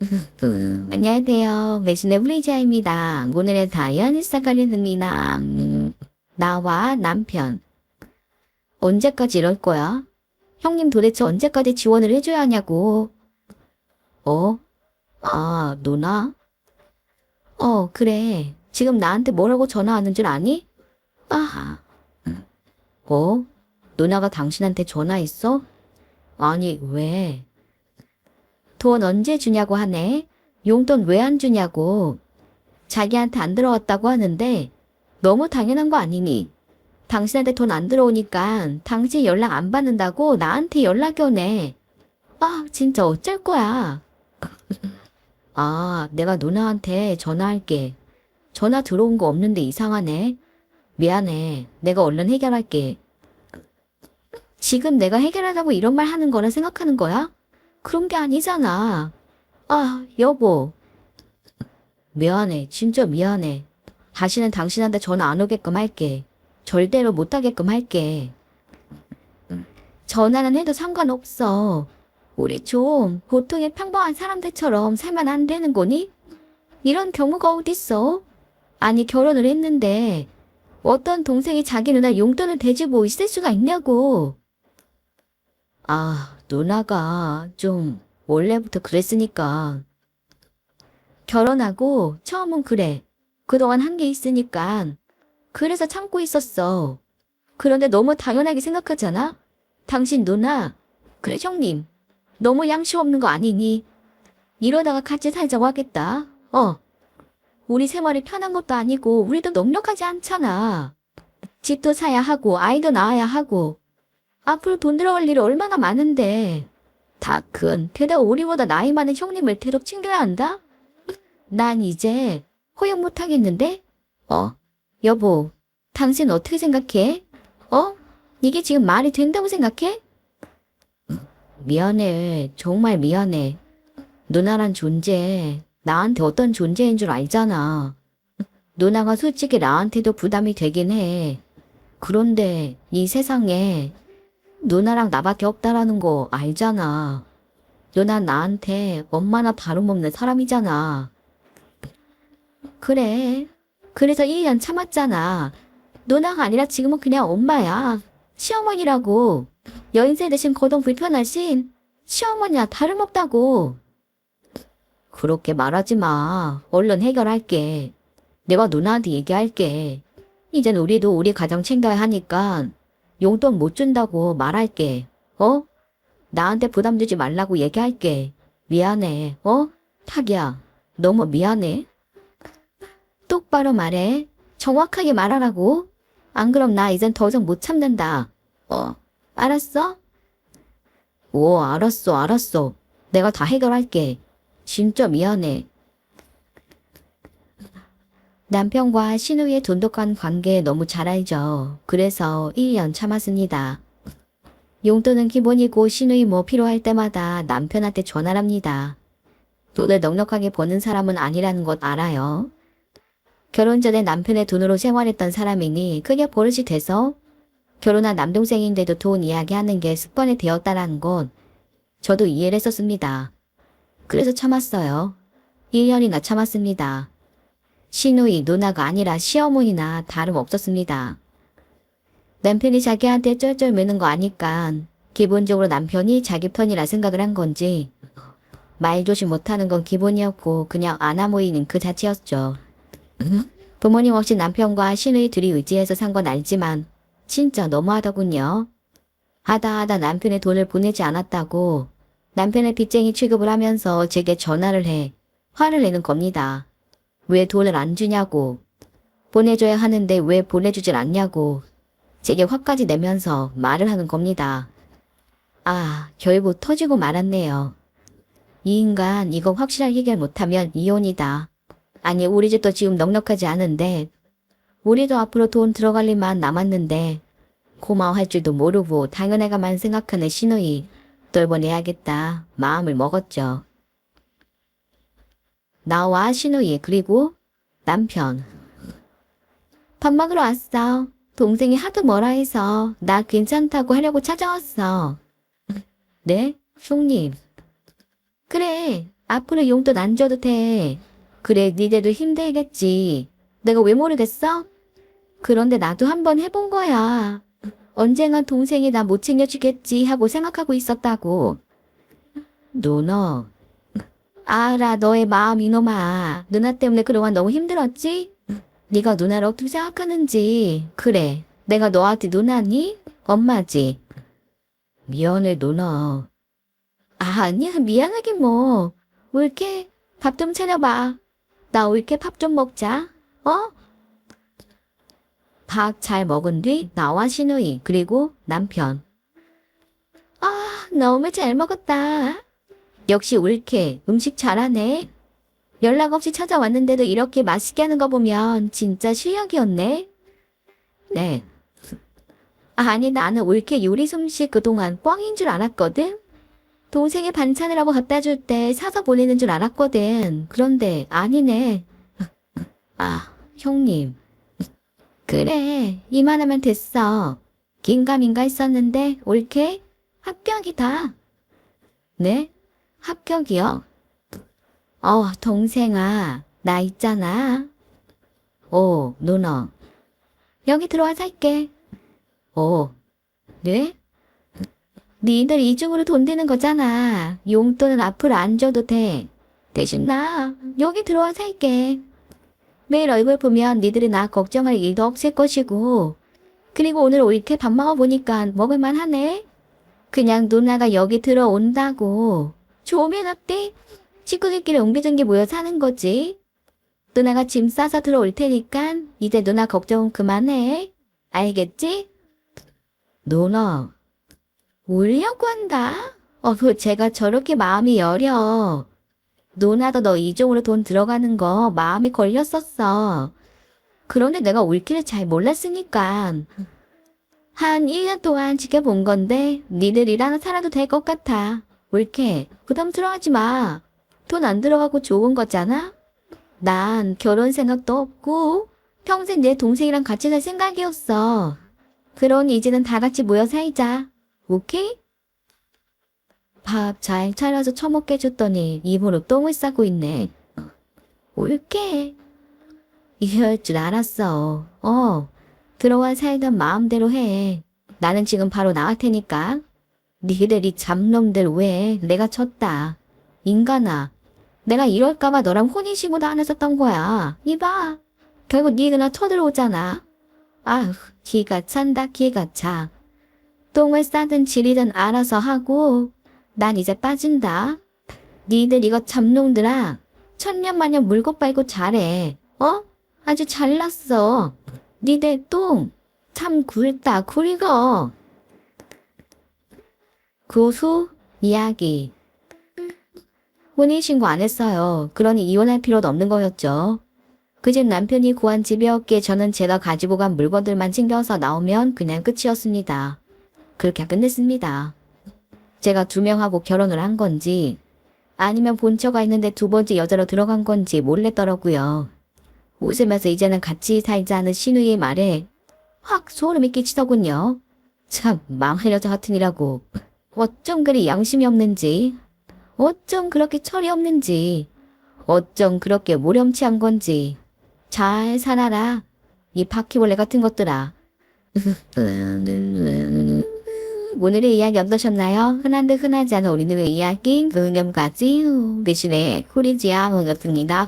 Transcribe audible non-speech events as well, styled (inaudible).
음, 안녕하세요. 메신의 블리자입니다. 오늘의 다이어트 시작하겠습니다. 음, 나와 남편. 언제까지 이럴 거야? 형님 도대체 언제까지 지원을 해줘야 하냐고. 어? 아, 누나? 어, 그래. 지금 나한테 뭐라고 전화하는 줄 아니? 음. 어? 누나가 당신한테 전화했어? 아니, 왜? 돈 언제 주냐고 하네. 용돈 왜 안 주냐고. 자기한테 안 들어왔다고 하는데 너무 당연한 거 아니니? 당신한테 돈 안 들어오니까 당신 연락 안 받는다고 나한테 연락이 오네. 아, 진짜 어쩔 거야. (laughs) 아, 내가 누나한테 전화할게. 전화 들어온 거 없는데 이상하네. 미안해. 내가 얼른 해결할게. 지금 내가 해결하라고 이런 말 하는 거라 생각하는 거야? 그런 게 아니잖아. 아, 여보. 미안해. 진짜 미안해. 다시는 당신한테 전화 안 오게끔 할게. 절대로 못 하게끔 할게. 전화는 해도 상관없어. 우리 좀 보통의 평범한 사람들처럼 살면 안 되는 거니? 이런 경우가 어딨어? 아니, 결혼을 했는데 어떤 동생이 자기 누나 용돈을 대주고 있을 수가 있냐고. 아, 누나가 좀 원래부터 그랬으니까. 결혼하고 처음은 그래. 그동안 한 게 있으니까. 그래서 참고 있었어. 그런데 너무 당연하게 생각하잖아? 당신 누나, 그래 형님, 너무 양심 없는 거 아니니? 이러다가 같이 살자고 하겠다. 어. 우리 생활이 편한 것도 아니고 우리도 넉넉하지 않잖아. 집도 사야 하고 아이도 낳아야 하고 앞으로 돈 들어갈 일이 얼마나 많은데. 다 큰, 게다가 우리보다 나이 많은 형님을 대로 챙겨야 한다? 난 이제 허용 못 하겠는데? 어? 여보, 당신 어떻게 생각해? 어? 이게 지금 말이 된다고 생각해? 미안해. 정말 미안해. 누나란 존재, 나한테 어떤 존재인 줄 알잖아. 누나가 솔직히 나한테도 부담이 되긴 해. 그런데 이 세상에 누나랑 나밖에 없다라는 거 알잖아. 누나 나한테 엄마나 다름없는 사람이잖아. 그래. 그래서 1년 참았잖아. 누나가 아니라 지금은 그냥 엄마야. 시어머니라고. 연세 대신 거동 불편하신 시어머니와 다름없다고. 그렇게 말하지 마. 얼른 해결할게. 내가 누나한테 얘기할게. 이젠 우리도 우리 가정 챙겨야 하니까 용돈 못 준다고 말할게. 어? 나한테 부담 주지 말라고 얘기할게. 미안해. 어? 타기야. 너무 미안해. 똑바로 말해. 정확하게 말하라고. 안 그럼 나 이젠 더 이상 못 참는다. 어? 알았어? 오, 알았어, 알았어. 내가 다 해결할게. 진짜 미안해. 남편과 신우의 돈독한 관계 너무 잘 알죠. 그래서 1년 참았습니다. 용돈은 기본이고 신우이 뭐 필요할 때마다 남편한테 전화를 합니다. 돈을 넉넉하게 버는 사람은 아니라는 것 알아요. 결혼 전에 남편의 돈으로 생활했던 사람이니 그게 버릇이 돼서 결혼한 남동생인데도 돈 이야기하는 게 습관이 되었다라는 건 저도 이해를 했었습니다. 그래서 참았어요. 1년이나 참았습니다. 시누이, 누나가 아니라 시어머니나 다름없었습니다. 남편이 자기한테 쩔쩔 매는 거 아니까 기본적으로 남편이 자기 편이라 생각을 한 건지 말조심 못하는 건 기본이었고 그냥 안아 모이는 그 자체였죠. 부모님 없이 남편과 시누이 둘이 의지해서 산 건 알지만 진짜 너무하더군요. 하다 하다 남편의 돈을 보내지 않았다고 남편의 빚쟁이 취급을 하면서 제게 전화를 해 화를 내는 겁니다. 왜 돈을 안 주냐고. 보내줘야 하는데 왜 보내주질 않냐고. 제게 화까지 내면서 말을 하는 겁니다. 아, 결국 터지고 말았네요. 이 인간 이거 확실하게 해결 못하면 이혼이다. 아니, 우리 집도 지금 넉넉하지 않은데 우리도 앞으로 돈 들어갈 일만 남았는데 고마워할 줄도 모르고 당연해가만 생각하는 신우이 돌보내야겠다 마음을 먹었죠. 나와 신우이 그리고 남편 밥 먹으러 왔어. 동생이 하도 뭐라 해서 나 괜찮다고 하려고 찾아왔어. 네? 형님. 그래. 앞으로 용돈 안 줘도 돼. 그래, 니네도 힘들겠지. 내가 왜 모르겠어? 그런데 나도 한번 해본 거야. 언젠간 동생이 나 못 챙겨주겠지 하고 생각하고 있었다고. 누나. 알아, 너의 마음 이놈아. 누나 때문에 그동안 너무 힘들었지? 네가 누나를 어떻게 생각하는지. 그래, 내가 너한테 누나니? 엄마지. 미안해, 누나. 아, 아니야, 미안하긴 뭐. 올케, 밥좀 차려봐. 나 올케 밥좀 먹자. 어? 밥 잘 먹은 뒤 나와 신우이 그리고 남편. 아, 너무 잘 먹었다. 역시 올케 음식 잘하네. 연락 없이 찾아왔는데도 이렇게 맛있게 하는 거 보면 진짜 실력이었네. 네. 아니 나는 올케 요리 솜씨 그동안 뻥인 줄 알았거든. 동생이 반찬이라고 갖다 줄 때 사서 보내는 줄 알았거든. 그런데 아니네. 아, 형님. 그래, 이만하면 됐어. 긴가민가 했었는데 올케 합격이다. 네? 합격이요? 어, 동생아, 나 있잖아. 오, 누나. 여기 들어와 살게. 오, 네? 니들 이중으로 돈 드는 거잖아. 용돈은 앞으로 안 줘도 돼. 대신 나 여기 들어와 살게. 매일 얼굴 보면 니들이 나 걱정할 일도 없을 것이고. 그리고 오늘 이렇게 밥 먹어보니까 먹을만 하네. 그냥 누나가 여기 들어온다고. 좋으면 어때? 친구들끼리 옹기종기 모여 사는 거지. 누나가 짐 싸서 들어올 테니까 이제 누나 걱정은 그만해. 알겠지? 누나, 울려고 한다? 어, 그 제가 저렇게 마음이 여려. 누나도 너 이쪽으로 돈 들어가는 거 마음에 걸렸었어. 그런데 내가 올기를 잘 몰랐으니까. 한 1년 동안 지켜본 건데 니들이랑 살아도 될 것 같아. 올케 부담스러워하지 마. 돈 안 들어가고 좋은 거잖아? 난 결혼 생각도 없고 평생 내 동생이랑 같이 살 생각이었어. 그러니 이제는 다 같이 모여 살자. 오케이? 밥 잘 차려서 처먹게 해줬더니 입으로 똥을 싸고 있네. 올게. 이럴 줄 알았어. 어, 들어와 살던 마음대로 해. 나는 지금 바로 나갈 테니까. 니들 이 잡놈들 왜 내가 쳤다. 인간아, 내가 이럴까봐 너랑 혼인신고도 안 했었던 거야. 이봐. 결국 니 누나 쳐들어오잖아. 아휴, 기가 찬다, 기가 차. 똥을 싸든 지리든 알아서 하고, 난 이제 빠진다. 니들 이거 잡놈들아. 천년만년 물고 빨고 잘해. 어? 아주 잘났어. 니들 똥. 참 굵다, 굵어. 그 후, 이야기. 혼인신고 안 했어요. 그러니 이혼할 필요도 없는 거였죠. 그 집 남편이 구한 집이었기에 저는 제가 가지고 간 물건들만 챙겨서 나오면 그냥 끝이었습니다. 그렇게 끝냈습니다. 제가 두 명하고 결혼을 한 건지 아니면 본처가 있는데 두 번째 여자로 들어간 건지 몰랐더라고요. 웃으면서 이제는 같이 살자는 신우의 말에 확 소름이 끼치더군요. 참 망할 여자 같은 이라고 어쩜 그리 양심이 없는지, 어쩜 그렇게 철이 없는지, 어쩜 그렇게 모렴치한 건지. 잘 살아라. 이 바퀴벌레 같은 것들아. 오늘의 이야기 어떠셨나요? 흔한데 흔하지 않은 우리들의 이야기 그념까지 대신에 코리지아 반갑습니다.